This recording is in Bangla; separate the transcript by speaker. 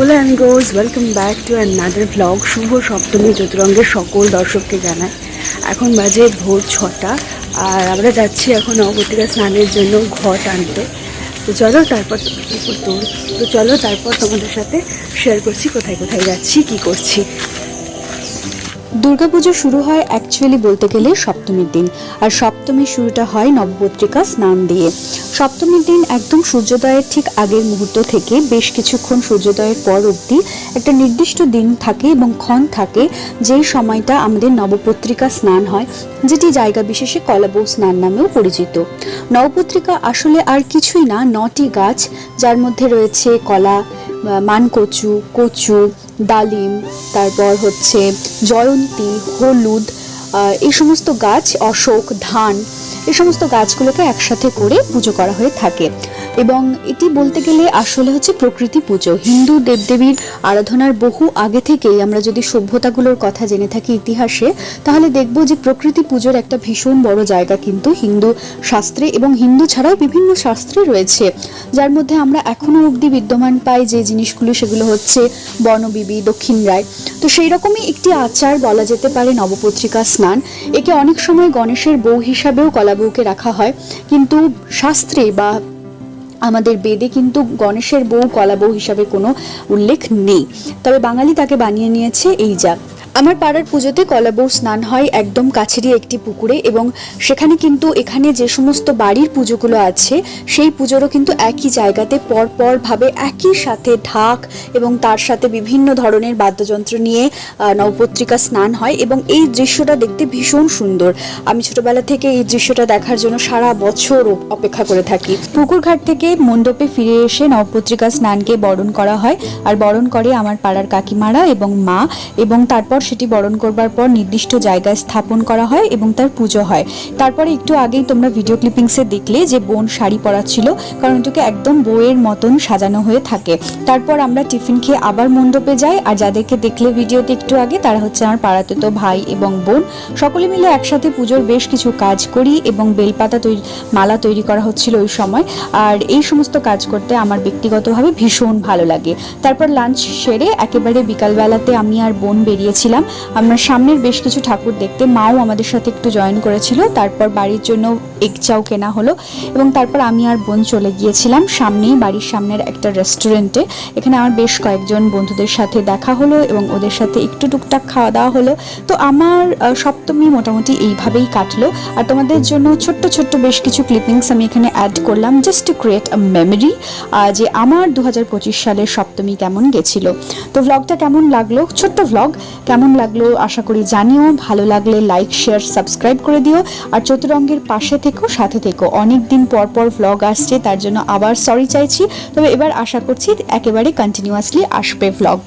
Speaker 1: Hola and guys welcome back to another vlog শুভ সপ্তমী জ্যোতিরঙ্গের সকল দর্শককে জানায় এখন বাজে ভোর ছটা, আর আমরা যাচ্ছি এখন অবতীরা স্নানের জন্য ঘট আনতে। তো চলো তারপর তো চলো তারপর তোমাদের সাথে শেয়ার করছি কোথায় কোথায় যাচ্ছি, কি করছি।
Speaker 2: দুর্গাপুজো শুরু হয় অ্যাকচুয়ালি বলতে গেলে সপ্তমীর দিন। আর সপ্তমীর শুরুটা হয় নবপত্রিকা স্নান দিয়ে। সপ্তমীর দিন একদম সূর্যোদয়ের ঠিক আগের মুহূর্ত থেকে বেশ কিছুক্ষণ সূর্যোদয়ের পর অবধি একটা নির্দিষ্ট দিন থাকে এবং ক্ষণ থাকে, যেই সময়টা আমাদের নবপত্রিকা স্নান হয়, যেটি জায়গা বিশেষে কলাবৌ স্নান নামেও পরিচিত। নবপত্রিকা আসলে আর কিছুই না, নটি গাছ, যার মধ্যে রয়েছে কলা মানকচু, কচু ডালিম, তারপর হচ্ছে জয়ন্তী, হলুদ এই সমস্ত গাছ, অশোক, ধান, এই সমস্ত গাছগুলোকে একসাথে করে পুজো করা হয়ে থাকে। এবং এটি বলতে গেলে আসলে হচ্ছে প্রকৃতি পুজো। হিন্দু দেবদেবীর আরাধনার বহু আগে থেকেই আমরা যদি সভ্যতাগুলোর কথা জেনে থাকি ইতিহাসে, তাহলে দেখব যে প্রকৃতি পুজোর একটা ভীষণ বড় জায়গা কিন্তু হিন্দু শাস্ত্রে এবং হিন্দু ছাড়াও বিভিন্ন শাস্ত্রে রয়েছে। যার মধ্যে আমরা এখনও অবধি বিদ্যমান পাই যে জিনিসগুলো, সেগুলো হচ্ছে বনবিবি, দক্ষিণ রায়। তো সেই রকমই একটি আচার বলা যেতে পারে নবপত্রিকা স্নান। একে অনেক সময় গণেশের বউ হিসাবেও কলাবউকে রাখা হয়। কিন্তু শাস্ত্রে বা আমাদের বেদে কিন্তু গণেশের বউ কলা বউ হিসাবে কোনো উল্লেখ নেই। তবে বাঙালি তাকে বানিয়ে নিয়েছে এই যা আমার পাড়ার পুজোতে কলাবউ স্নান হয় একদম কাছেরই একটি পুকুরে এবং সেখানে কিন্তু এখানে যে সমস্ত বাড়ির পুজোগুলো আছে, সেই পুজোরও কিন্তু একই জায়গাতে পরপর ভাবে একই সাথে ঢাক এবং তার সাথে বিভিন্ন ধরনের বাদ্যযন্ত্র নিয়ে নবপত্রিকা স্নান হয় এবং এই দৃশ্যটা দেখতে ভীষণ সুন্দর। আমি ছোটবেলা থেকে এই দৃশ্যটা দেখার জন্য সারা বছর অপেক্ষা করে থাকি। পুকুরঘাট থেকে মণ্ডপে ফিরে এসে নবপত্রিকা স্নানকে বরণ করা হয়, আর বরণ করে আমার পাড়ার কাকিমারা এবং মা এবং তারপর সেটি বরণ করবার পর নির্দিষ্ট জায়গায় স্থাপন করা হয় এবং তার পুজো হয়। তারপরে একটু আগেই তোমরা ভিডিও ক্লিপিংসে দেখলে যে বোন শাড়ি পরা ছিল কারণ এটাকে একদম বইয়ের মতন সাজানো হয়ে থাকে। তারপর আমরা টিফিন খেয়ে আবার মণ্ডপে যাই, আর যাদেরকে দেখলে ভিডিওতে একটু আগে, তারা হচ্ছে আমার পাড়াতে তো ভাই এবং বোন। সকলে মিলে একসাথে পুজোর বেশ কিছু কাজ করি এবং বেলপাতা তৈরি, মালা তৈরি করা হচ্ছিল ওই সময়। আর এই সমস্ত কাজ করতে আমার ব্যক্তিগতভাবে ভীষণ ভালো লাগে। তারপর লাঞ্চ সেরে একেবারে বিকালবেলাতে আমি আর বোন বেরিয়েছিলাম। আমরা সামনের বেশ কিছু ঠাকুর দেখতে, মাও আমাদের সাথে একটু জয়েন করেছিল, তারপর বাড়ির জন্য এগ চাও কেনা হলো এবং তারপর আমি আর বোন চলে গিয়েছিলাম সামনেই, বাড়ির সামনের একটা রেস্টুরেন্টে এখানে আমার বেশ কয়েকজন বন্ধুদের সাথে দেখা হলো এবং ওদের সাথে একটু টুকটাক খাওয়া দাওয়া হলো। তো আমার সপ্তমী মোটামুটি এইভাবেই কাটলো। আর তোমাদের জন্য ছোট্ট ছোট্ট বেশ কিছু ক্লিপিংস আমি এখানে অ্যাড করলাম just to create a memory যে আমার দু হাজার পঁচিশ সালের সপ্তমী কেমন গেছিল। তো ভ্লগটা কেমন লাগল? ছোট্ট ভ্লগ কেমন লাগল আশা করি জানিও। ভালো লাগলে লাইক শেয়ার সাবস্ক্রাইব করে দিও। আর চতুরঙ্গের পাশে থেকো, সাথে থেকো। অনেকদিন পর পর ভ্লগ আসছে, তার জন্য আবার সরি চাইছি। তবে এবার আশা করছি একেবারে কন্টিনিউয়াসলি আসবে ভ্লগ